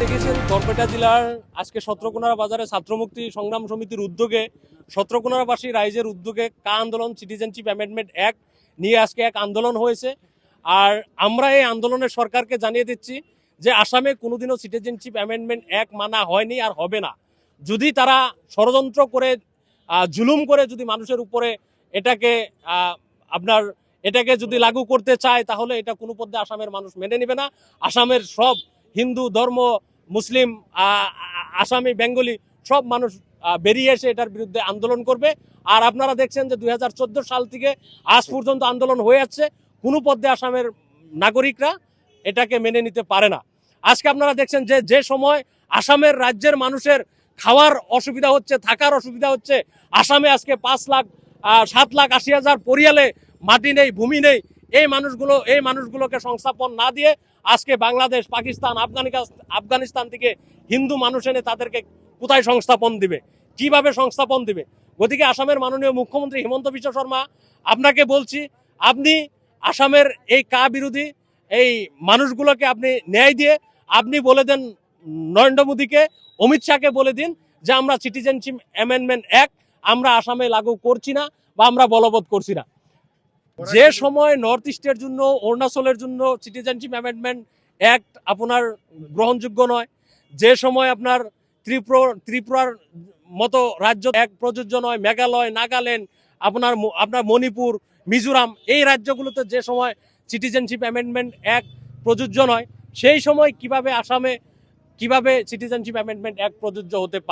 দেখেছেন বরপেটা জেলার আজকে সত্রকোনার বাজারে ছাত্রমুক্তি সংগ্রাম সমিতির উদ্যোগে, সত্রকোনারবাসী রাইজের উদ্যোগে কা আন্দোলন, সিটিজেনশিপ অ্যামেন্ডমেন্ট অ্যাক্ট নিয়ে আজকে এক আন্দোলন হয়েছে। আর আমরা এই আন্দোলনে সরকারকে জানিয়ে দিচ্ছি যে আসামে কোনোদিনও সিটিজেনশিপ অ্যামেন্ডমেন্ট অ্যাক্ট মানা হয়নি আর হবে না। যদি তারা ষড়যন্ত্র করে জুলুম করে যদি মানুষের উপরে এটাকে আপনার এটাকে যদি লাগু করতে চায়, তাহলে এটা কোনো পদ্ধে আসামের মানুষ মেনে নেবে না। আসামের সব হিন্দু, ধর্ম, মুসলিম আসামি, বেঙ্গলি সব মানুষ বেরিয়ে এসে এটার বিরুদ্ধে আন্দোলন করবে। আর আপনারা দেখছেন যে দু হাজার চোদ্দ সাল থেকে আজ পর্যন্ত আন্দোলন হয়ে যাচ্ছে, কোনো পদ্ধে আসামের নাগরিকরা এটাকে মেনে নিতে পারে না। আজকে আপনারা দেখছেন যে যে সময় আসামের রাজ্যের মানুষের খাওয়ার অসুবিধা হচ্ছে, থাকার অসুবিধা হচ্ছে, আসামে আজকে পাঁচ লাখ সাত লাখ আশি হাজার পরিয়ালে মাটি নেই, ভূমি নেই, এই মানুষগুলো, এই মানুষগুলোকে সংস্থাপন না দিয়ে আজকে বাংলাদেশ, পাকিস্তান, আফগানিস্তান আফগানিস্তান থেকে হিন্দু মানুষ এনে তাদেরকে কোথায় সংস্থাপন দিবে? কীভাবে সংস্থাপন দিবে? গতিকে আসামের মাননীয় মুখ্যমন্ত্রী হিমন্ত বিশ্ব শর্মা, আপনাকে বলছি, আপনি আসামের এই কা বিরোধী, এই মানুষগুলোকে আপনি ন্যায় দিয়ে, আপনি বলে দেন নরেন্দ্র মোদীকে, অমিত শাহকে বলে দিন যে আমরা সিটিজেনশিপ অ্যামেন্ডমেন্ট অ্যাক্ট আমরা আসামে লাগু করছি না বা আমরা বলবৎ করছি না। যে সময় নর্থ ইস্টের জন্য, অরুণাচলের জন্য সিটিজেনশিপ অ্যামেন্ডমেন্ট অ্যাক্ট আপনার গ্রহণযোগ্য নয়, যে সময় আপনার ত্রিপুরা, ত্রিপুরার মতো রাজ্য এক প্রযোজ্য নয়, মেঘালয়, নাগাল্যান্ড, আপনার আপনার মণিপুর, মিজোরাম, এই রাজ্যগুলোতে যে সময় সিটিজেনশিপ অ্যামেন্ডমেন্ট অ্যাক্ট প্রযোজ্য নয়, সেই সময় কীভাবে আসামে, কীভাবে সিটিজেনশিপ অ্যামেন্ডমেন্ট অ্যাক্ট প্রযোজ্য হতে